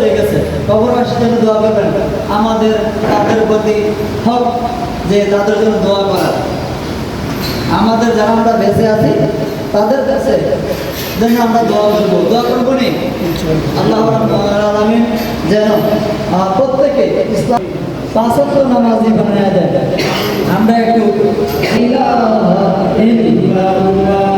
চলে গেছে। কবরবাসীর জন্য দোয়া করবেন। আমাদের তাদের প্রতি হক যে তাদের জন্য দোয়া করা। আমাদের যারা আমরা বেঁচে আছি তাদের কাছে যেন আমরা দোয়া করব। দোয়া করব নি? আল্লাহ আলামিন যেন প্রত্যেকে ইসলাম পাঁচত্ব নামাজি বানায় দেয় আমরা একটু ইলাহা ইল্লাল্লাহ,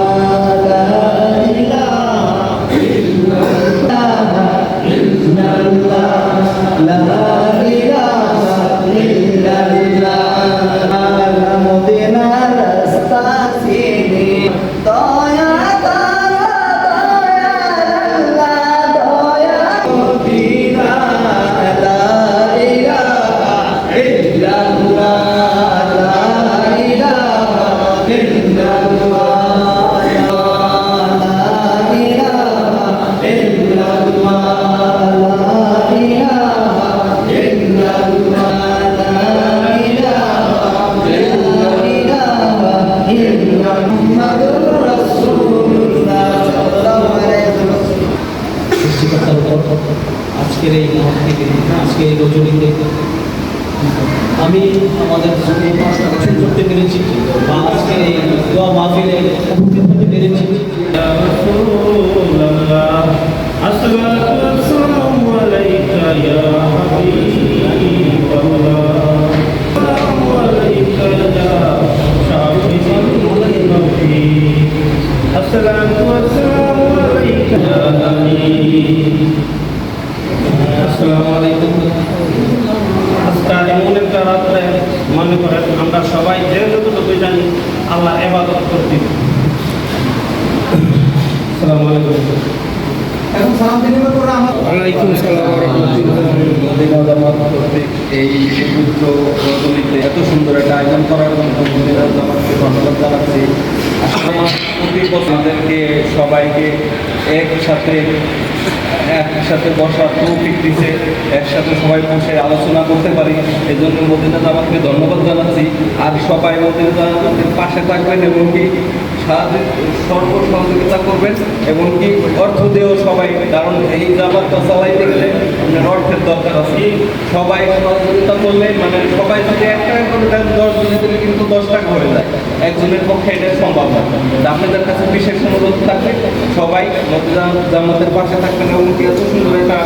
উপস্থিত হতে পেরেছি يا رسول الله الصلاة والسلام عليك يا حبيب الله السلام عليك يا شافي النبي الصلاة والسلام عليك يا أمين মদিনা জামাত কর্তৃক এই পবিত্র রজনীতে এত সুন্দর একটা আয়োজন করার জন্য মদিনা ধন্যবাদ জানাচ্ছি। আসলে প্রতি বছর আমাদেরকে সবাইকে একসাথে একসাথে বসার তৌফিক দিছে একসাথে সবাই বসে আলোচনা করতে পারি। এই জন্য মদিনা জামাতকে ধন্যবাদ জানাচ্ছি। আর সবাই জামাতের পাশে থাকবেন এবং কি সাহায্য, সর্ব সহযোগিতা করবেন এবং কি অর্থ দিয়েও সবাই, কারণ এই জামাতটা চালাইতে গেলে আপনার অর্থের দরকার আছে। সবাই সহযোগিতা করলে মানে সবাই যদি এক টাকা করে দেন দশ জনে দিলে কিন্তু দশ টাকা হয়ে যায়। একজনের পক্ষে এটা সম্ভব না। আপনাদের কাছে বিশেষ অনুরোধ থাকবে, সবাই জামাতের পাশে থাকবেন এবং কি এত সুন্দর একটা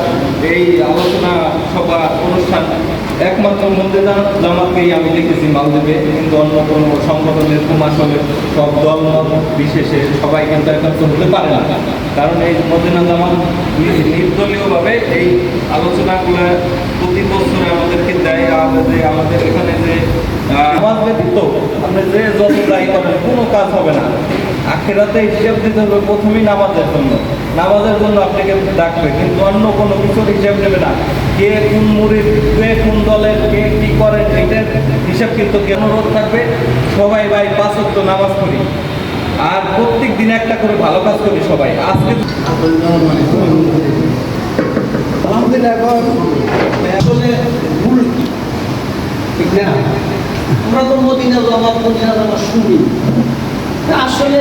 এই আলোচনা সভা অনুষ্ঠান একমাত্র মন্দিরা জামাতকেই আমি দেখেছি মালদ্বীপে, কিন্তু অন্য কোনো সংগঠনের আসলে সব দল, মত বিশেষে সবাই কিন্তু একত্র হতে পারে না। কারণ এই মদিনা জামাত নির্দলীয়ভাবে এই আলোচনাগুলো প্রতি বছরে আমাদেরকে দেয়। যে আমাদের এখানে যে নামাজ ব্যতীত আপনি যে যত যাই করেন কোনো কাজ হবে না। আখেরাতে হিসাব দিতে হবে, প্রথমেই নামাজের জন্য। নামাজের জন্য আপনাকে ডাকবে, কিন্তু অন্য কোনো কিছুর হিসাব নেবে না। কে কোন মুড়ির কে কোন দলের, কে কি করেন এটার হিসাব কিন্তু কে অনুরোধ থাকবে। সবাই ভাই পাঁচ নামাজ পড়ি। আর প্রত্যেক দিন একটা করে ভালো কাজ করি সবাই। আজকে আসলে ভুল। ঠিক না? আমরা আসলে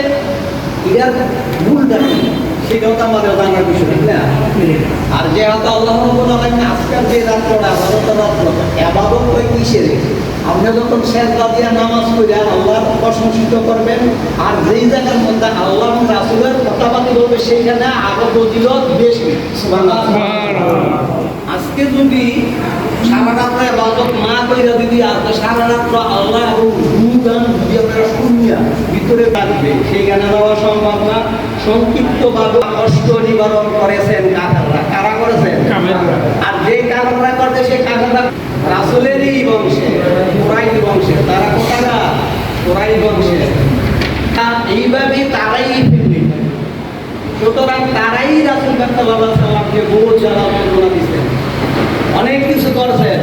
ভুলটা সেটাও তো আমাদের জানার বিষয় না? আর যে হয়তো আল্লাহ আজকাল যে রাত্রটা আবাদত রাত্র আবাদত হয় কিসের? আপনি যখন শেষ দিয়ে নামাজ পড়ে আল্লাহ প্রশংসিত করবেন আর যেই জায়গার মধ্যে আল্লাহ রাসুলের কথাবার্তা বলবে সেইখানে আরও ফজিলত বেশি সুবহানাল্লাহ। আজকে যদি সারা রাত্র ইবাদত না কইরা যদি আজকে সারা রাত্র আল্লাহ এবং গুণগান যদি আপনারা শুনিয়া ভিতরে থাকবে সেইখানে যাওয়া সম্ভব না। সংক্ষিপ্তভাবে কষ্ট নিবারণ করেছেন কাকাররা কারা করেছেন? আর যে কাকাররা করতে সেই কাকাররা রাসুলেরই বংশে কোরাই বংশে তারা কোথাকা কোরাই বংশে এইভাবে তারাই সুতরাং তারাই রাসুল সাল্লাহ সাল্লামকে বহু জ্বালা বর্ণনা দিচ্ছেন অনেক কিছু করছেন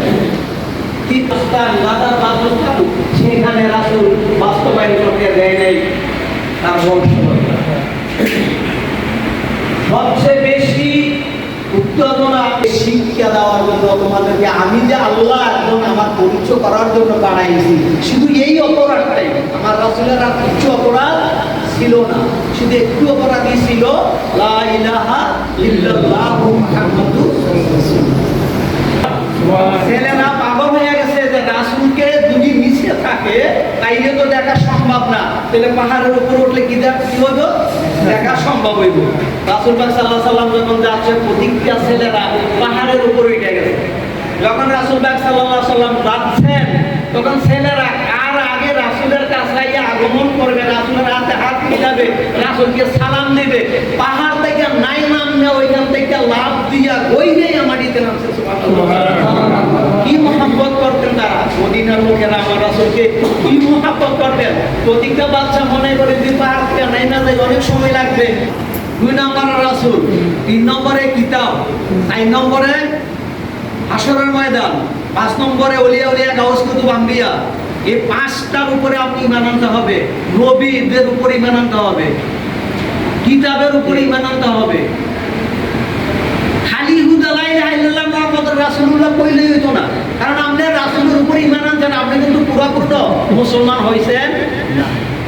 সেখানে রাসুল বাস্তবায়ন করতে দেয় নাই, তার বংশ সবচেয়ে বেশি উত্তেজনা শিক্ষা দেওয়ার জন্য, তোমাদেরকে আমি যে আল্লাহ এবং আমার পরিচয় করার জন্য বানাইছি, শুধু এই অপরাধটাই আমার রাসুলের আর কিছু অপরাধ ছিল না। শুধু একটু অপরাধী ছিল, লা ইল্লাল্লাহু মুহাম্মাদুর ছেলে না পাগল হয়ে গেছে যে রাসুলকে যদি মিশিয়ে থাকে, তাইলে তো দেখা সম্ভব না। তাহলে পাহাড়ের উপর উঠলে কি কি হতো দেখা সম্ভব হইব। রাসুল পাক সাল্লাহ সাল্লাম যখন যাচ্ছে প্রতিক্রিয়া ছেলেরা পাহাড়ের উপর উঠে গেছে। যখন রাসুল পাক সাল্লাহ সাল্লাম যাচ্ছেন তখন ছেলেরা আগমন করবে, রাসুলের হাতে হাত মিলাবে, রাসুলকে সালাম দিবে। পাহাড় থেকে নাই নামনে ওইখান থেকে লাভ দিয়া ওই নেই মাটিতে নামছে। কি মহাব্বত করতেন তারা? মদিনার লোকেরা আমার রাসুলকে কি মহাব্বত করতেন? প্রতিজ্ঞা বাচ্চা মনে করে যে পাহাড় থেকে নাই না যায়, অনেক সময় লাগবে। দুই নম্বরে রাসুল, তিন নম্বরে কিতাব, চার নম্বরে হাসরের ময়দান, পাঁচ নম্বরে অলিয়া উলিয়া গাউস কুতুব আম্বিয়া। এই পাঁচটার উপরে আপনি ইমান আনতে হবে। নবীদের উপরে ইমান আনতে হবে। কিতাবের উপরে ইমান আনতে হবে। খালি হুদা লা ইলাহা ইল্লাল্লাহ মুহাম্মাদুর রাসূলুল্লাহ কইলেই হইতো না। কারণ আপনি রাসূলের উপরে ঈমান আনছেন, আপনি কিন্তু পুরোপুরি মুসলমান হইছেন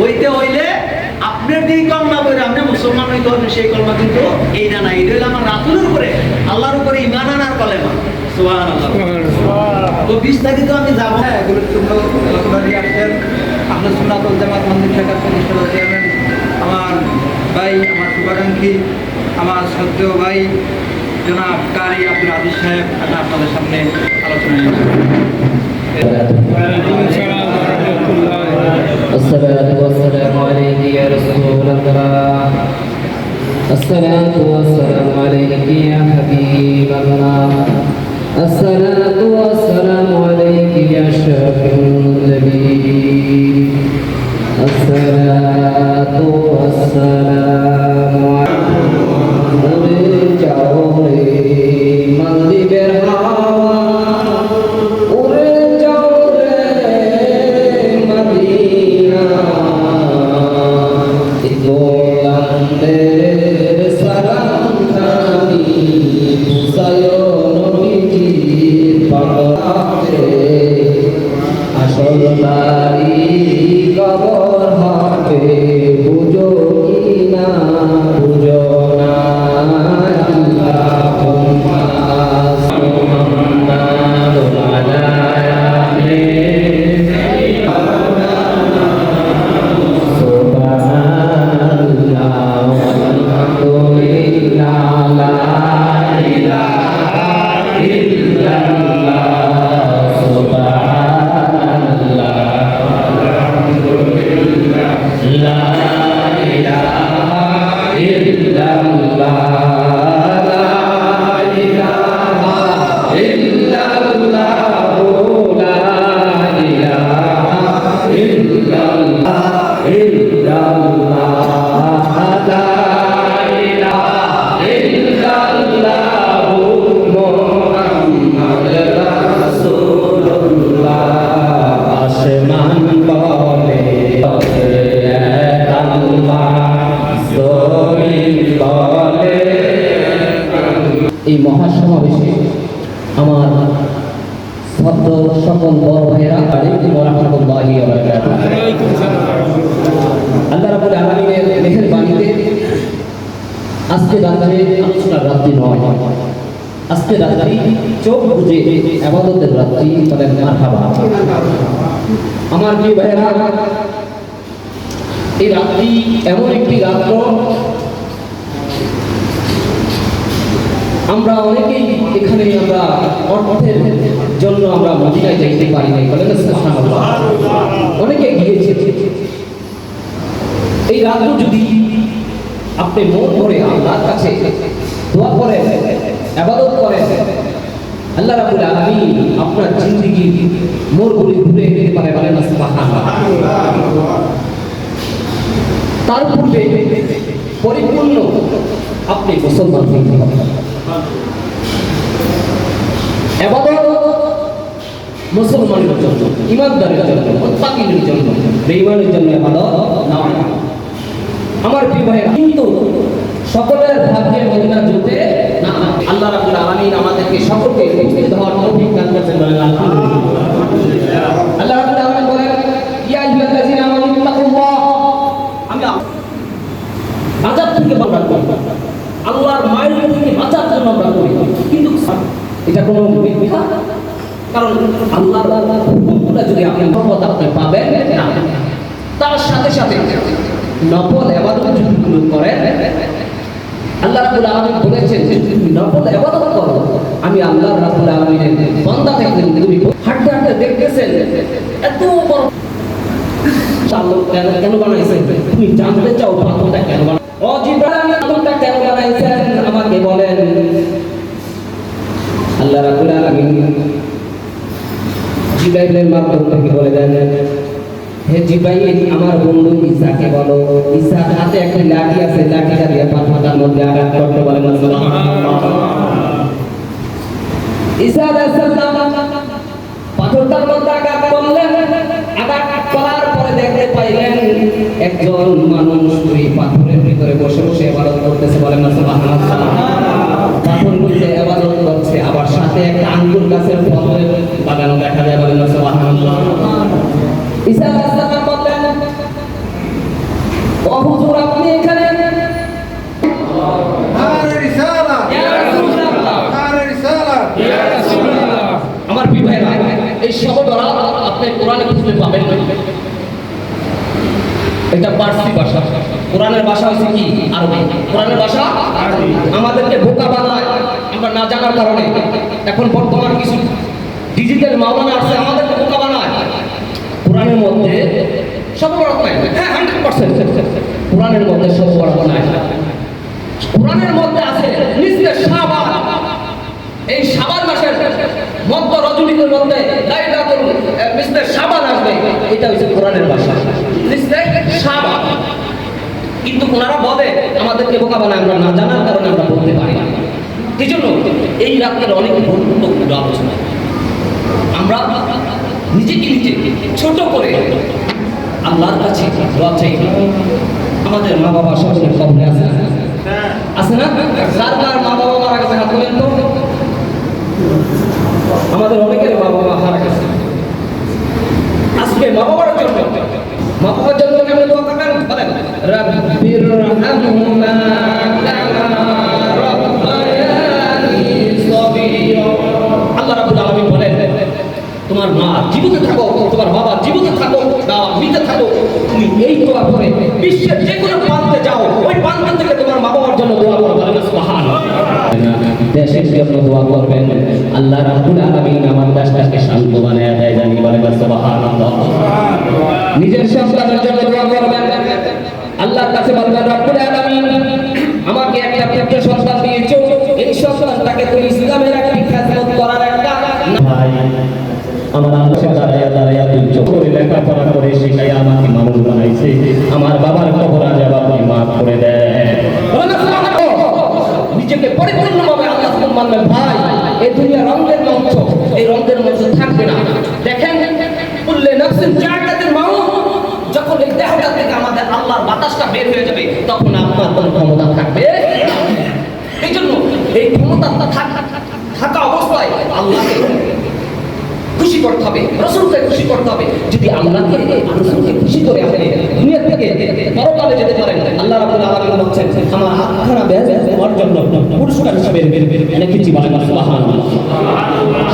হইতে হইলে আপনার যেই কলমা বলে আপনি মুসলমান হইতে হবে সেই কলমা কিন্তু এইটা না না এটা হইল আমার রাসূলের উপরে। আল্লাহর উপরে ইমান আনার কলেমা। সুবহানাল্লাহ তো বিস্তারিত আমি যাবো হ্যাঁ গুরুত্বপূর্ণ আলোচনা নিয়ে আসছেন আপনার সুনাতল জামাত মন্দির শাখার প্রতিষ্ঠাতা চেয়ারম্যান আমার ভাই আমার শুভাকাঙ্ক্ষী আমার শ্রদ্ধেয় ভাই জনাব কারি আব্দুল আজিজ সাহেব আমি আপনাদের সামনে আলোচনা নিয়ে الصلاة والسلام عليك يا رسول الله الصلاة والسلام عليك يا حبيب الله الصلاة والسلام এই মহাসমাবেশে আমার শব্দ সকল বড় ভাইয়েরা আলাইকুম রাহমাতুল্লাহি ওয়া আল্লাহ রাব্বুল আলামিনের মেহেরবানিতে আজকে রাত্রে আলোচনার রাত্রি নয়, আজকে রাত্রি চোখ বুঝে রাত্রি মারহাবা। আমার প্রিয় ভাইয়েরা, এই রাত্রি এমন একটি রাত্র আমরা অনেকেই এখানে আমরা অর্থের জন্য আমরা মদিনায় যাইতে পারি নাই বলেন অনেকে গিয়েছে। এই রাত্র যদি আপনি মন ভরে আল্লাহর কাছে দোয়া করেন, আবাদত করেন, আল্লাহ রাব্বুল আলামিন আপনার জিন্দেগি মোড়গুলি ঘুরে দিতে পারে বলেন তার পূর্বে পরিপূর্ণ আপনি মুসলমান হইতে হবে। এবাদত মুসলমানের জন্য, ইমানদারের জন্য মুত্তাকিনের জন্য, বেঈমানের জন্য এবাদত আমার প্রিয় কিন্তু সকলের ভাগ্যে মদিনা যেতে না আল্লাহ রাব্বুল আলামিন আমাদেরকে সকলকে উপস্থিত হওয়ার তৌফিক দান করেছেন আল্লাহ রাব্বুল আলামিন বলেন ইয়া আইয়ুহাল্লাযীনা আমানু তাকুল্লাহ আমি আজাব থেকে আমরা করি আল্লাহর মায়ের থেকে বাঁচার জন্য আমরা করি কিন্তু এটা কোনো কারণ হুকুমগুলো যদি আপনি আপনি পাবেন, তার সাথে সাথে এবাদত যদি করেন, আল্লাহ আলামিন বলেছেন যে তুমি ইবাদত করো, আমি আল্লাহ আলামিনের বান্দা থেকে তুমি হাঁটতে হাঁটতে দেখতেছেন, এত বড় কেন বানাইছেন? তুমি জানতে চাও পাথরটা কেন বানাই ও পাথরটা কেন বানাইছেন? আমাকে বলেন। আল্লাহ রাব্বুল আলামিন জিব্রাইলের মাধ্যম থেকে বলে দেন হে জিব্রাইল আমার বন্ধু ঈসাকে বলো ঈসার হাতে একটা লাঠি আছে লাঠিটা দিয়ে পাথরটার মধ্যে আঘাত করতে বলে একজন মানুষ ওই পাথরের ভিতরে বসে বসে ইবাদত করতেছে বলেন না সুবহানাল্লাহ পাথর বসে ইবাদত করছে আবার সাথে একটা আঙ্গুর গাছের ফলের বাগানও দেখা যায় বলেন না সুবহানাল্লাহ ঈসা আলাইহিস সালাম বললেন ও হুজুর আপনি এখানে আরে রিসালা ইয়া রাসূলুল্লাহ আরে রিসালা আমার প্রিয় ভাইরা এই শব্দরা আপনি কোরআনে পাবেন এটা পার্সি ভাষা। কোরআনের ভাষা হচ্ছে কি? আরবি। কোরআনের ভাষা আমাদেরকে বোকা বানায়। আমরা না জানার কারণে। এখন বর্তমান কিছু ডিজিটাল মাওলানা আছে, আমাদেরকে বোকা বানায়। কোরআনের মধ্যে সব বড় হ্যাঁ হান্ড্রেড পার্সেন্ট কোরআনের মধ্যে সব বড় নাই। কোরআনের মধ্যে আছে নিশ্চয় সাবান এই সাবান মাসের মধ্য রজনীদের মধ্যে এটা হচ্ছে কোরআনের ভাষা। কিন্তু ওনারা বলে, আমাদেরকে বোকা আমরা না জানার কারণে আমরা বলতে পারি না। এই জন্য? এই রাতের অনেক গুরুত্বপূর্ণ আলোচনা। আমরা নিজেকে নিজে ছোট করে আল্লাহর কাছে আমাদের মা বাবা কবরে আছে? আছে না? কার কার মা বাবা মারা গেছে হাত তোলেন তো আমাদের অনেকের মা বাবা মারা গেছে মা বাবার জন্য। মা বাবার জন্য কেমন তোমার মা জীবিত থাকো, তোমার বাবা জীবিত থাকো মৃত থাকো। তুমি এই দোয়া করে বিশ্বের যে কোনো প্রান্তে যাও। ওই প্রান্ত থেকে তোমার মা বাবার জন্য দোয়া করো দেশের জন্য দোয়া করবেন, আল্লাহ রাব্বুল আলামিন আমার দেশটাকে শান্ত বানায় নিজের সন্তানের জন্য দোয়া করবেন আল্লাহর কাছে বলবেন রাব্বুল আলামিন আমাকে একটা পুত্র সন্তান দিয়েছ এই সন্তানটাকে তুমি ইসলামের খেদমত করার একটা ভাই আমার বাবার খবর আজ আপনি মাফ করে দেয় নিজেকে পরিপূর্ণভাবে আল্লাহ মানবেন ভাই, এই দুনিয়া রঙের মঞ্চ, এই রঙের মঞ্চ থাকবে না। দেখেন জাকাতের মাউত যখন এই দেহটা থেকে আমাদের আল্লাহর বাতাসটা বের হয়ে যাবে, তখন আপনার ক্ষমতা থাকবে। এই জন্য এই থাকা অবস্থায় আল্লাহকে খুশি করতে হবে, রসুলকে খুশি করতে হবে। যদি আল্লাহকে রসুলকে খুশি করে আপনি দুনিয়া থেকে পরকালে যেতে পারেন আল্লাহ রাব্বুল আলামিন বলছেন আমার হাতখানা বেজ তোমার পুরস্কার হিসেবে রেখেছি বলেন সুবহানাল্লাহ।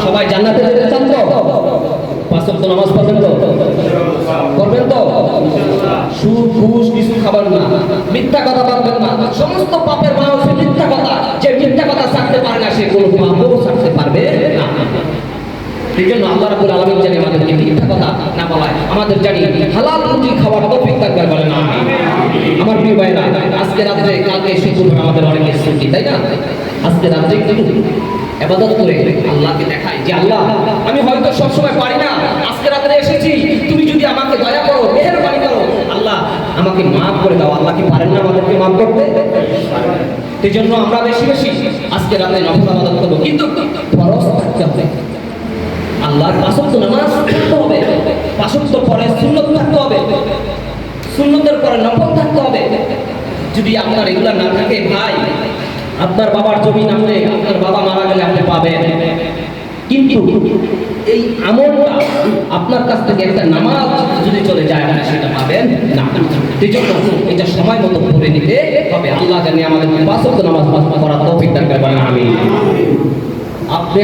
সবাই জান্নাতে চান তো পাঁচ ওয়াক্ত নামাজ পড়বেন তো? করবেন তো? সুদ ঘুষ, কিছু খাবার না। মিথ্যা কথা বলবেন না। সমস্ত পাপের মা মিথ্যা কথা। যে মিথ্যা কথা ছাড়তে পারে না, সে কোনো পাপও ছাড়তে পারবে না। এই জন্য আল্লাহ রাব্বুল আলামিন জানি মিথ্যা কথা না বলায়, আমাদের জানি হালাল রুজি খাওয়ার তৌফিক করে বলেন, আমিন। আমার প্রিয় ভাইরা, আজকে রাত্রে কালকে শুক্রবার আমাদের অনেকের ছুটি, তাই না? আজকে রাত্রে একটু এবাদত করে আল্লাহকে দেখাই যে, আল্লাহ, আমি হয়তো সবসময় পারি না, আজকে রাত্রে এসেছি, তুমি যদি আমাকে দয়া করো, মেহেরবানি করো, আল্লাহ, আমাকে মাফ করে দাও আল্লাহ কি পারেন না আমাদেরকে মাফ করতে? এই জন্য আমরা বেশি বেশি আজকে রাতে নফল আবাদত করব। কিন্তু ফরজ থাকতে হবে। আল্লাহর পাঁচক্ত নামাজ থাকতে হবে। পাঁচক্ত পরে সুন্নত থাকতে হবে। সুন্নতের পরে নফল থাকতে হবে। যদি আপনার এগুলা না থাকে, ভাই, আপনার বাবার জমি নামলে আপনার বাবা মারা গেলে আপনি পাবেন। কিন্তু এই আমলটা আপনার কাছ থেকে একটা নামাজ যদি চলে যায়, আপনি সেটা পাবেন না। এই জন্য এটা সময় মতো করে নিতে হবে। আল্লাহ জানি আমাদের পাঁচক্ত নামাজ করার তৌফিক দান করবেন আমি আপনি